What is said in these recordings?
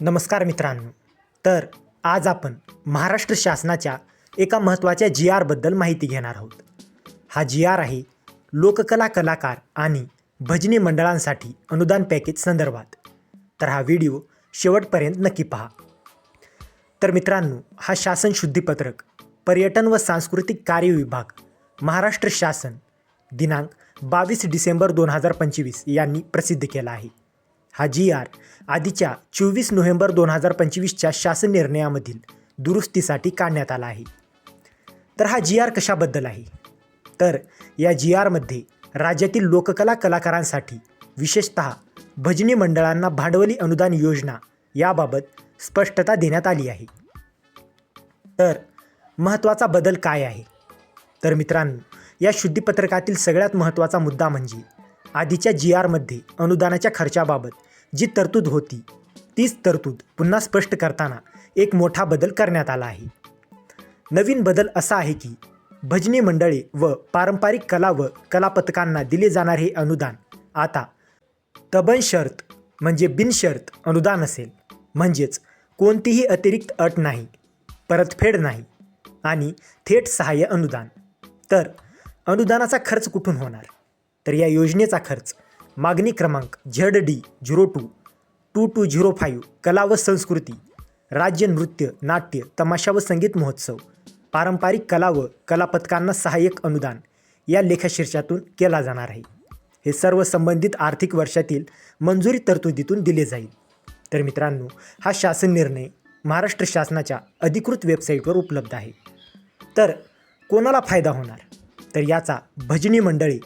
नमस्कार मित्रांनो. तर आज आपण महाराष्ट्र शासनाच्या एका महत्त्वाच्या जी आरबद्दल माहिती घेणार आहोत. हा जी आर आहे लोककला कलाकार आणि भजनी मंडळांसाठी अनुदान पॅकेज संदर्भात. तर हा व्हिडिओ शेवटपर्यंत नक्की पहा. तर मित्रांनो हा शासन शुद्धीपत्रक पर्यटन व सांस्कृतिक कार्य विभाग महाराष्ट्र शासन दिनांक बावीस डिसेंबर दोन हजार पंचवीस यांनी प्रसिद्ध केला आहे. हा जी आर आधीच्या चोवीस नोव्हेंबर दोन हजार पंचवीसच्या शासन निर्णयामधील दुरुस्तीसाठी काढण्यात आला आहे. तर हा जी आर कशाबद्दल आहे? तर या जी आरमध्ये राज्यातील लोककला कलाकारांसाठी विशेषत भजनी मंडळांना भांडवली अनुदान योजना याबाबत स्पष्टता देण्यात आली आहे. तर महत्त्वाचा बदल काय आहे? तर मित्रांनो या शुद्धीपत्रकातील सगळ्यात महत्त्वाचा मुद्दा म्हणजे आधीच्या जी आरमध्ये अनुदानाच्या खर्चाबाबत जी तरतूद होती तीच तरतूद पुन्हा स्पष्ट करताना एक मोठा बदल करण्यात आला आहे. नवीन बदल असा आहे की भजनी मंडळे व पारंपरिक कला व कलापथकांना दिले जाणारे हे अनुदान आता तबन शर्त म्हणजे बिनशर्त अनुदान असेल. म्हणजेच कोणतीही अतिरिक्त अट नाही परतफेड नाही आणि थेट सहाय्य अनुदान. तर अनुदानाचा खर्च कुठून होणार? तर या योजनेचा खर्च मागणी क्रमांक Z D zero two two two zero five कला व संस्कृती राज्य नृत्य नाट्य तमाशा व संगीत महोत्सव पारंपरिक कला व कलापथकांना सहाय्यक अनुदान या लेखाशीर्षातून केला जाणार आहे. हे सर्व संबंधित आर्थिक वर्षातील मंजुरी तरतुदीतून दिले जाईल. तर मित्रांनो हा शासन निर्णय महाराष्ट्र शासनाच्या अधिकृत वेबसाईटवर उपलब्ध आहे. तर कोणाला फायदा होणार? तर याचा भजनी मंडळी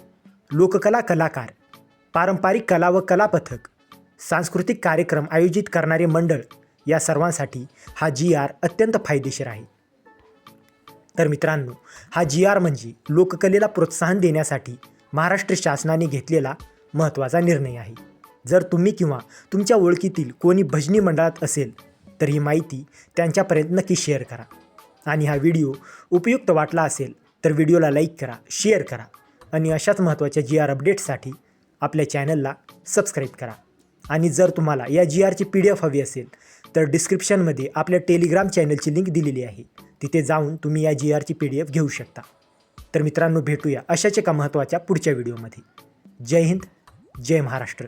लोककला कलाकार पारंपरिक कला व कलापथक सांस्कृतिक कार्यक्रम आयोजित करणारे मंडळ या सर्वांसाठी हा जी आर अत्यंत फायदेशीर आहे. तर मित्रांनो हा जी आर म्हणजे लोककलेला प्रोत्साहन देण्यासाठी महाराष्ट्र शासनाने घेतलेला महत्त्वाचा निर्णय आहे. जर तुम्ही किंवा तुमच्या ओळखीतील कोणी भजनी मंडळात असेल तर ही माहिती त्यांच्यापर्यंत नक्की शेअर करा. आणि हा व्हिडिओ उपयुक्त वाटला असेल तर व्हिडिओला लाईक करा शेअर करा. आणि अशाच महत्त्वाच्या जी आर अपडेट्ससाठी आपल्या चॅनलला सबस्क्राईब करा. आणि जर तुम्हाला या जी आरची पी डी एफ हवी असेल तर डिस्क्रिप्शनमध्ये आपल्या टेलिग्राम चॅनलची लिंक दिलेली आहे. तिथे जाऊन तुम्ही या जी आरची पी डी एफ घेऊ शकता. तर मित्रांनो भेटूया अशाच एका महत्त्वाच्या पुढच्या व्हिडिओमध्ये जय हिंद जय महाराष्ट्र.